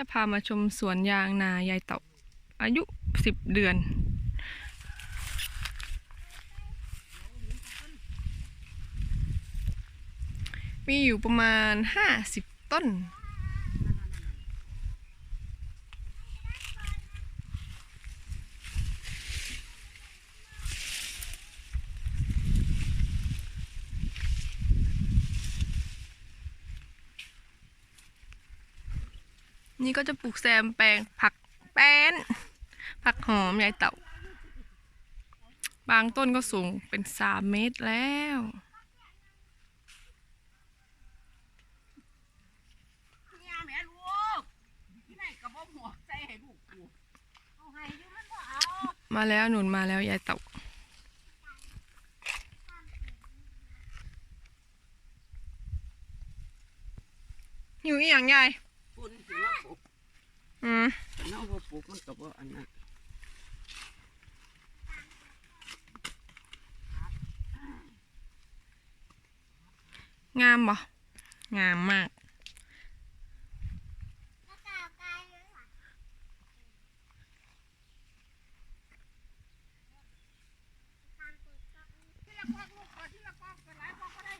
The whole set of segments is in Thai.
จะพามาชมสวนยางนายายเต่าอายุสิบเดือน มีอยู่ประมาณห้าสิบต้น นี่ก็จะปลูกแซมแปลงผักแป้น ผักหอมยายเต่า บางต้นก็สูงเป็นสามเมตรแล้วเนี่ยแม่ลูกที่ไหนกระบอกหัวใจให้ลูกกูเอาให้อยู่มันก็เอามาแล้วหนุนมาแล้วยายเต่าอยู่อีหยังยาย คุณถึงว่าปลูก อืมน้องว่าปลูกมันก็บ่อันนั้นงามบ่งามมาก ที่ละกอกลูกเปิดที่ละกอกเปิดหลายกอกก็ได้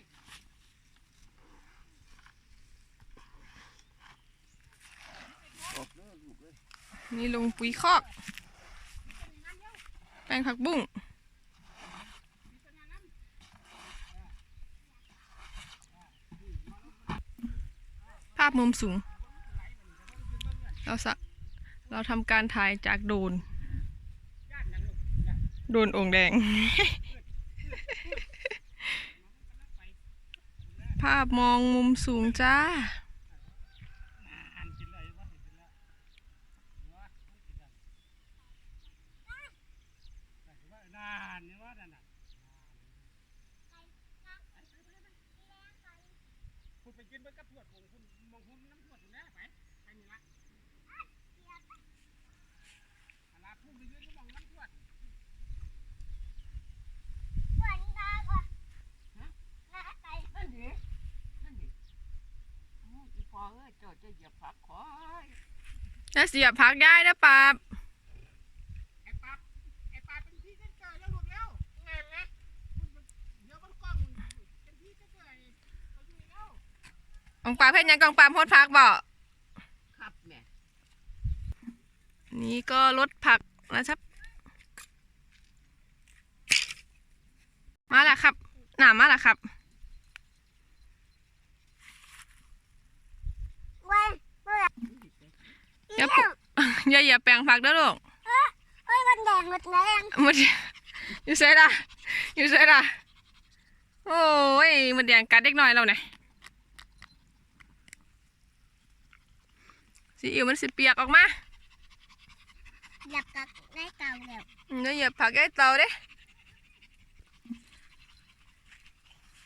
นี่ลงปุ๋ยคอก แปลงผักบุ้ง ภาพมุมสูง เราสะเราทำการถ่ายจากโดน โดนองแดง ภาพมองมุมสูงจ้า คุณไป กับทวดของคุณมองคุณน้ำทวดอยู่แล้วไปไปนี่ละอันละพุ่งไปยืนก็มองน้ำทวดนั่นดินั่นดิโอ้ยอีพอเอ้ยเจ้าจะเหยียบผักขอย จะเสียบพักได้นะปาบ ไอ้ปั๊บไอ้ปั๊บเป็นพี่เส้นเกิดแล้วหลุดแล้วไงนะเดี๋ยวมันกล้องเป็นพี่เส้นเกิดเขาอยู่แล้ว องปาบเพ่นยังกองปามโพดพักบ่ครับแม่นี่ก็ลดผักนะครับ มาแล้วครับ หนามาแล้วครับอย่าปลุก อย่าอย่าแปลงผักเด้อลูกมันแดงหมดแรงมันอยู่เซล่ะอยู่เซล่ะโอ้ยมันแดงกัดเด็กน้อยเราเนี่ย สีอิ๋วมันสิเปียกออกมาหยับกับได้เก่าแล้วเดี๋ยวอย่าผักไอ้เตาเด้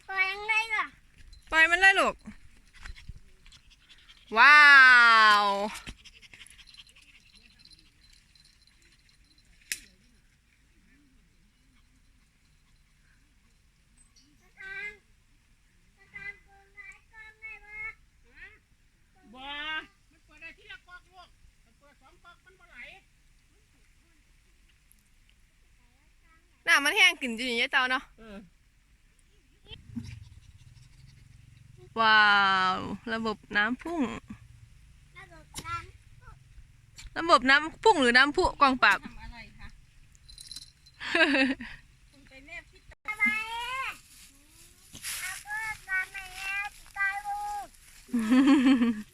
ปล่อยยังไงล่ะปล่อยมันเลยลูกว้าว บ่มันเปิดได้ที่ละกอกลูกมันเปิดสองกอกมันบ่ไหล น้ำ มันแห้งกลิ่นจริงๆยายเตาเนาะเออว้าว ระบบน้ำพุ่งระบบน้ำระบบน้ำพุ่งหรือน้ำพุกองปราบทำอะไรคะคุณไปแนบที่อะไรเอาเพื่อนกันม